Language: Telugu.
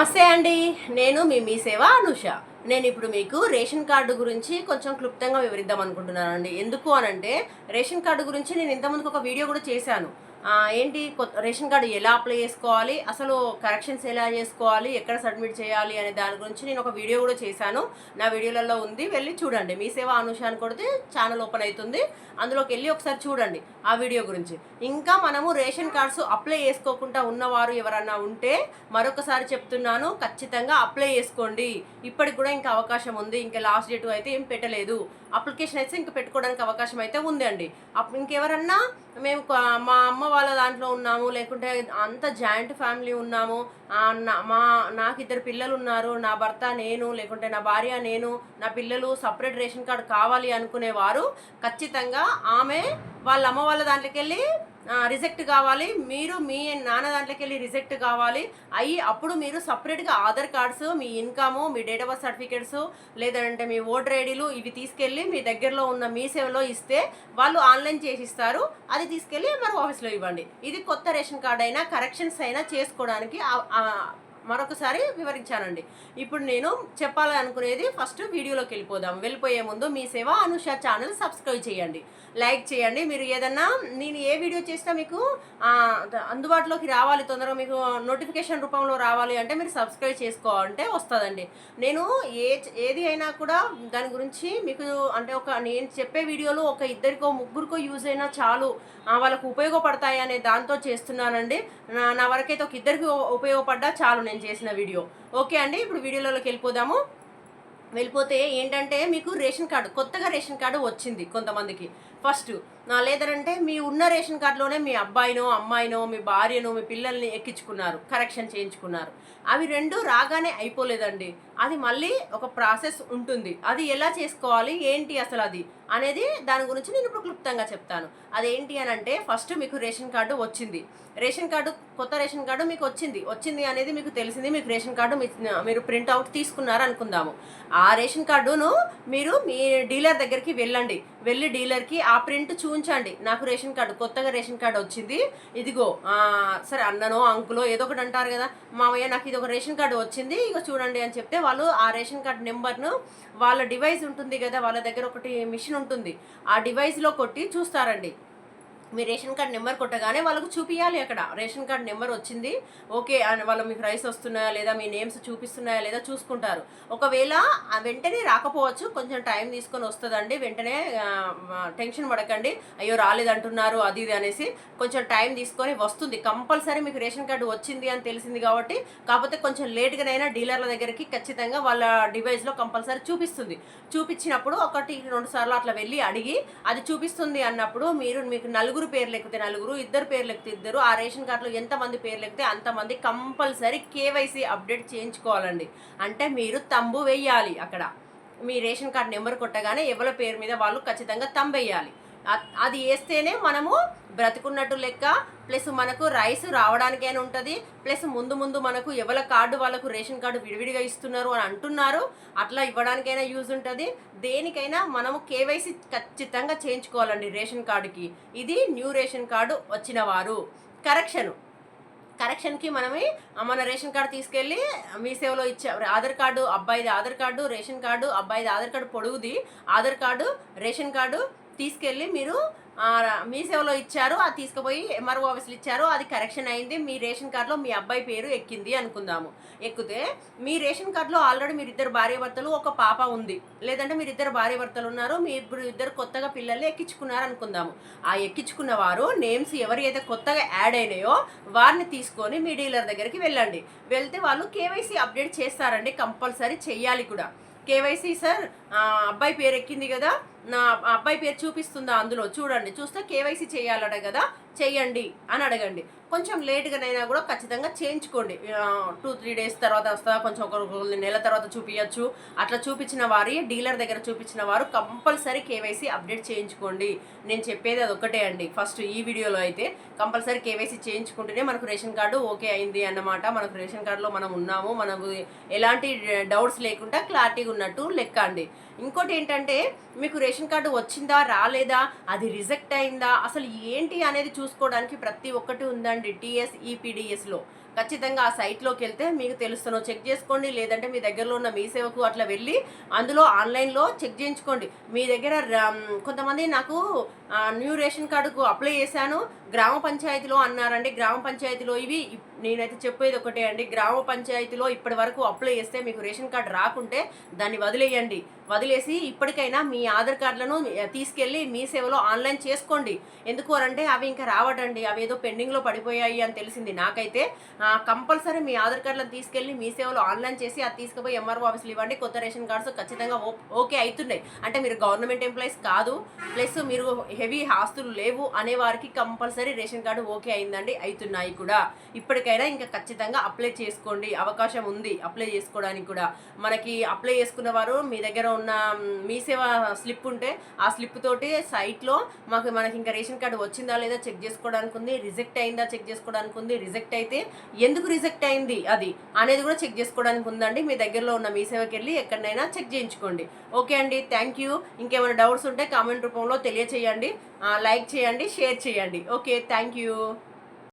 నమస్తే అండి. నేను మీ మీ సేవ అనుష. నేను ఇప్పుడు మీకు రేషన్ కార్డు గురించి కొంచెం క్లుప్తంగా వివరిద్దాం అనుకుంటున్నానండి. ఎందుకు అనంటే రేషన్ కార్డు గురించి నేను ఇంతకుముందుకు ఒక వీడియో కూడా చేశాను. ఏంటి కొత్త రేషన్ కార్డు ఎలా అప్లై చేసుకోవాలి అసలు కరెక్షన్స్ ఎలా చేసుకోవాలి ఎక్కడ సబ్మిట్ చేయాలి అనే దాని గురించి నేను ఒక వీడియో కూడా చేశాను. నా వీడియోలలో ఉంది వెళ్ళి చూడండి. మీ సేవ అనుష అని కొడితే ఛానల్ ఓపెన్ అవుతుంది అందులోకి వెళ్ళి ఒకసారి చూడండి ఆ వీడియో గురించి. ఇంకా మనము రేషన్ కార్డ్స్ అప్లై చేసుకోకుండా ఉన్నవారు ఎవరన్నా ఉంటే మరొకసారి చెప్తున్నాను ఖచ్చితంగా అప్లై చేసుకోండి. ఇప్పటికి కూడా ఇంకా అవకాశం ఉంది. ఇంకా లాస్ట్ డేట్ అయితే ఏం పెట్టలేదు. అప్లికేషన్ అయితే ఇంకా పెట్టుకోవడానికి అవకాశం అయితే ఉంది అండి. ఇంకెవరన్నా మేము మా అమ్మ వాళ్ళ దాంట్లో ఉన్నాము లేకుంటే అంత జాయింట్ ఫ్యామిలీ ఉన్నాము. మా నాకు ఇద్దరు పిల్లలు ఉన్నారు నా భర్త నేను లేకుంటే నా భార్య నేను నా పిల్లలు సపరేట్ రేషన్ కార్డు కావాలి అనుకునేవారు. ఖచ్చితంగా ఆమె వాళ్ళ అమ్మ వాళ్ళ దాంట్లోకి వెళ్ళి రిజెక్ట్ కావాలి. మీరు మీ నాన్న దాంట్లోకి వెళ్ళి రిజెక్ట్ కావాలి. అయ్యి అప్పుడు మీరు సపరేట్గా ఆధార్ కార్డ్స్ మీ ఇన్కమ్ మీ డేట్ ఆఫ్ బర్త్ సర్టిఫికేట్స్ లేదంటే మీ ఓటర్ ఐడీలు ఇవి తీసుకెళ్ళి మీ దగ్గరలో ఉన్న మీ సేవలో ఇస్తే వాళ్ళు ఆన్లైన్ చేసి ఇస్తారు. అది తీసుకెళ్ళి మరి ఆఫీస్లో ఇవ్వండి. ఇది కొత్త రేషన్ కార్డ్ అయినా కరెక్షన్స్ అయినా చేసుకోవడానికి మరొకసారి వివరించానండి. ఇప్పుడు నేను చెప్పాలి అనుకునేది ఫస్ట్ వీడియోలోకి వెళ్ళిపోదాం. వెళ్ళిపోయే ముందు మీ సేవ అనుష ఛానల్ సబ్స్క్రైబ్ చేయండి. లైక్ చేయండి. మీరు ఏదన్నా నేను ఏ వీడియో చేసినా మీకు అందుబాటులోకి రావాలి. తొందరగా మీకు నోటిఫికేషన్ రూపంలో రావాలి అంటే మీరు సబ్స్క్రైబ్ చేసుకోవాలంటే వస్తుందండి. నేను ఏ ఏది అయినా కూడా దాని గురించి మీకు అంటే ఒక నేను చెప్పే వీడియోలు ఒక ఇద్దరికో ముగ్గురికో యూజ్ అయినా చాలు. వాళ్ళకు ఉపయోగపడతాయి అనే దాంతో చేస్తున్నానండి. నా వరకైతే ఒక ఇద్దరికి ఉపయోగపడ్డా చాలు నేను చేసిన వీడియో ఓకే అండి ఇప్పుడు వీడియోలోకి వెళ్ళిపోదాము. వెళ్ళిపోతే ఏంటంటే మీకు రేషన్ కార్డు కొత్తగా రేషన్ కార్డు వచ్చింది కొంతమందికి. ఫస్ట్ నా లేదంటే మీ ఉన్న రేషన్ కార్డులోనే మీ అబ్బాయినో అమ్మాయినో మీ భార్యనో మీ పిల్లల్ని ఎక్కించుకున్నారు కరెక్షన్ చేయించుకున్నారు. అవి రెండు రాగానే అయిపోలేదండి. అది మళ్ళీ ఒక ప్రాసెస్ ఉంటుంది. అది ఎలా చేసుకోవాలి? ఏంటి అసలు అది? అనేది దాని గురించి నేను ఇప్పుడు క్లుప్తంగా చెప్తాను. అదేంటి అని అంటే ఫస్ట్ మీకు రేషన్ కార్డు వచ్చింది. రేషన్ కార్డు కొత్త రేషన్ కార్డు మీకు వచ్చింది. వచ్చింది అనేది మీకు తెలిసింది. మీకు రేషన్ కార్డు మీ- మీరు ప్రింట్ అవుట్ తీసుకున్నారు అనుకుందాము. ఆ రేషన్ కార్డును మీరు మీ డీలర్ దగ్గరికి వెళ్ళండి. వెళ్ళి డీలర్కి ఆ ప్రింట్ చూ ఉంచండి. నాకు రేషన్ కార్డు కొత్తగా రేషన్ కార్డు వచ్చింది. ఇదిగో సరే అన్ననో అంకులో ఏదో ఒకటి అంటారు కదా. మామయ్య నాకు ఇది ఒక రేషన్ కార్డు వచ్చింది. ఇక చూడండి అని చెప్తే వాళ్ళు ఆ రేషన్ కార్డు నెంబర్ను వాళ్ళ డివైస్ ఉంటుంది కదా వాళ్ళ దగ్గర ఒకటి మిషన్ ఉంటుంది. ఆ డివైస్లో కొట్టి చూస్తారండి. మీ రేషన్ కార్డ్ నెంబర్ కొట్టగానే వాళ్ళకు చూపించాలి అక్కడ. రేషన్ కార్డ్ నెంబర్ వచ్చింది. ఓకే అని వాళ్ళు మీకు రైస్ వస్తున్నాయా లేదా మీ నేమ్స్ చూపిస్తున్నాయా లేదా చూసుకుంటారు. ఒకవేళ వెంటనే రాకపోవచ్చు. కొంచెం టైం తీసుకొని వస్తుందండి. వెంటనే టెన్షన్ పడకండి. అయ్యో రాలేదంటున్నారు అది ఇది అనేసి కొంచెం టైం తీసుకొని వస్తుంది. కంపల్సరీ మీకు రేషన్ కార్డు వచ్చింది అని తెలిసింది కాబట్టి కాకపోతే కొంచెం లేట్గానైనా డీలర్ల దగ్గరికి ఖచ్చితంగా వాళ్ళ డివైస్లో కంపల్సరీ చూపిస్తుంది. చూపించినప్పుడు ఒకటి రెండు సార్లు అట్లా వెళ్ళి అడిగి అది చూపిస్తుంది అన్నప్పుడు మీరు మీకు నలుగురు పేర్లు ఎక్కితే నలుగురు ఇద్దరు పేర్లు ఎక్కితే ఇద్దరు ఆ రేషన్ కార్డులో ఎంతమంది పేర్లు ఎక్కితే అంతమంది కంపల్సరీ కేవైసీ అప్డేట్ చేయించుకోవాలండి. అంటే మీరు తంబు వేయాలి అక్కడ. మీ రేషన్ కార్డు నెంబర్ కొట్టగానే ఎవరి పేరు మీద వాళ్ళు ఖచ్చితంగా తంబేయాలి అది వేస్తేనే మనము బ్రతుకున్నట్టు లెక్క ప్లస్ మనకు రైస్ రావడానికైనా ఉంటుంది. ప్లస్ ముందు ముందు మనకు ఎవరి కార్డు వాళ్ళకు రేషన్ కార్డు విడివిడిగా ఇస్తున్నారు అని అంటున్నారు. అట్లా ఇవ్వడానికైనా యూజ్ ఉంటుంది. దేనికైనా మనము కేవైసీ ఖచ్చితంగా చేయించుకోవాలండి రేషన్ కార్డుకి. ఇది న్యూ రేషన్ కార్డు వచ్చిన వారు. కరెక్షను. కరెక్షన్కి మనమే మన రేషన్ కార్డు తీసుకెళ్ళి మీ సేవలో ఇచ్చే ఆధార్ కార్డు అబ్బాయిది ఆధార్ కార్డు రేషన్ కార్డు అబ్బాయిది ఆధార్ కార్డు పొడుగుది ఆధార్ కార్డు రేషన్ కార్డు తీసుకెళ్ళి మీరు మీ సేవలో ఇచ్చారు అది తీసుకుపోయి ఎంఆర్ఓ ఆఫీస్లో ఇచ్చారు అది కరెక్షన్ అయింది మీ రేషన్ కార్డులో మీ అబ్బాయి పేరు ఎక్కింది అనుకుందాము. ఎక్కితే మీ రేషన్ కార్డులో ఆల్రెడీ మీరు ఇద్దరు భార్యాభర్తలు ఒక పాప ఉంది. లేదంటే మీరు ఇద్దరు భార్యాభర్తలు ఉన్నారు మీ ఇప్పుడు ఇద్దరు కొత్తగా పిల్లల్ని ఎక్కించుకున్నారు అనుకుందాము. ఆ ఎక్కించుకున్న వారు నేమ్స్ ఎవరి అయితే కొత్తగా యాడ్ అయినాయో వారిని తీసుకొని మీ డీలర్ దగ్గరికి వెళ్ళండి. వెళ్తే వాళ్ళు కేవైసీ అప్డేట్ చేస్తారండి కంపల్సరీ చెయ్యాలి కూడా. కేవైసీ సార్ అబ్బాయి పేరు ఎక్కింది కదా నా అబ్బాయి పేరు చూపిస్తుందా అందులో? చూడండి చూస్తే కేవైసీ చేయాలట కదా చెయ్యండి అని అడగండి. కొంచెం లేట్గానైనా కూడా ఖచ్చితంగా చేయించుకోండి. టూ త్రీ డేస్ తర్వాత వస్తా కొంచెం ఒక ఒక నెల తర్వాత చూపించచ్చు అట్లా చూపించిన వారి డీలర్ దగ్గర చూపించిన వారు కంపల్సరీ కేవైసీ అప్డేట్ చేయించుకోండి. నేను చెప్పేది అది ఒకటే అండి. ఫస్ట్ ఈ వీడియోలో అయితే కంపల్సరీ కేవైసీ చేయించుకుంటేనే మనకు రేషన్ కార్డు ఓకే అయింది అన్నమాట. మనకు రేషన్ కార్డులో మనం ఉన్నాము. మనకు ఎలాంటి డౌట్స్ లేకుండా క్లారిటీగా ఉన్నట్టు లెక్క అండి. ఇంకోటి ఏంటంటే మీకు రేషన్ కార్డు వచ్చిందా రాలేదా అది రిజెక్ట్ అయిందా అసలు ఏంటి అనేది చూసుకోవడానికి ప్రతి ఒక్కటి ఉందండి టీఎస్ ఈపీడిఎస్లో ఖచ్చితంగా ఆ సైట్లోకి వెళ్తే మీకు తెలుస్తాను చెక్ చేసుకోండి లేదంటే మీ దగ్గరలో ఉన్న మీ సేవకు అట్లా వెళ్ళి అందులో ఆన్లైన్లో చెక్ చేయించుకోండి. మీ దగ్గర కొంతమంది నాకు న్యూ రేషన్ కార్డుకు అప్లై చేశాను. గ్రామ పంచాయతీలో అన్నారండి. గ్రామ పంచాయతీలో ఇవి నేనైతే చెప్పేది ఒకటే అండి. గ్రామ పంచాయతీలో ఇప్పటి వరకు అప్లై చేస్తే మీకు రేషన్ కార్డు రాకుంటే దాన్ని వదిలేయండి. వదిలేసి ఇప్పటికైనా మీ ఆధార్ కార్డులను తీసుకెళ్ళి మీ సేవలో ఆన్లైన్ చేసుకోండి. ఎందుకు అంటే అవి ఇంకా రావటండి. అవి ఏదో పెండింగ్లో పడిపోయాయి అని తెలిసింది నాకైతే. కంపల్సరీ మీ ఆధార్ కార్డులను తీసుకెళ్ళి మీ సేవలో ఆన్లైన్ చేసి అది తీసుకుపోయి ఎంఆర్ఓ ఆఫీస్లో ఇవ్వండి. కొత్త రేషన్ కార్డ్స్ ఖచ్చితంగా ఓ- ఓకే అవుతున్నాయి అంటే మీరు గవర్నమెంట్ ఎంప్లాయీస్ కాదు. ప్లస్ మీరు హెవీ ఆస్తులు లేవు అనే వారికి కంపల్సరీ రేషన్ కార్డు ఓకే అయిందండి. అవుతున్నాయి కూడా. ఇప్పటికైనా ఇంకా ఖచ్చితంగా అప్లై చేసుకోండి. అవకాశం ఉంది అప్లై చేసుకోవడానికి కూడా. మనకి అప్లై చేసుకున్న వారు మీ దగ్గర ఉన్న మీ సేవ స్లిప్ ఉంటే ఆ స్లిప్ తోటి సైట్లో మాకు మనకి ఇంకా రేషన్ కార్డు వచ్చిందా లేదా చెక్ చేసుకోవడానికి ఉంది. రిజెక్ట్ అయిందా చెక్ చేసుకోవడానికి ఉంది. రిజెక్ట్ అయితే ఎందుకు రిజెక్ట్ అయింది అది అనేది కూడా చెక్ చేసుకోవడానికి ఉందండి. మీ దగ్గరలో ఉన్న మీ సేవకి వెళ్ళి ఎక్కడైనా చెక్ చేయించుకోండి. ఓకే అండి థ్యాంక్ యూ. ఇంకేమైనా డౌట్స్ ఉంటే కామెంట్ రూపంలో తెలియచేయండి. లైక్ చేయండి షేర్ చేయండి. Okay thank you.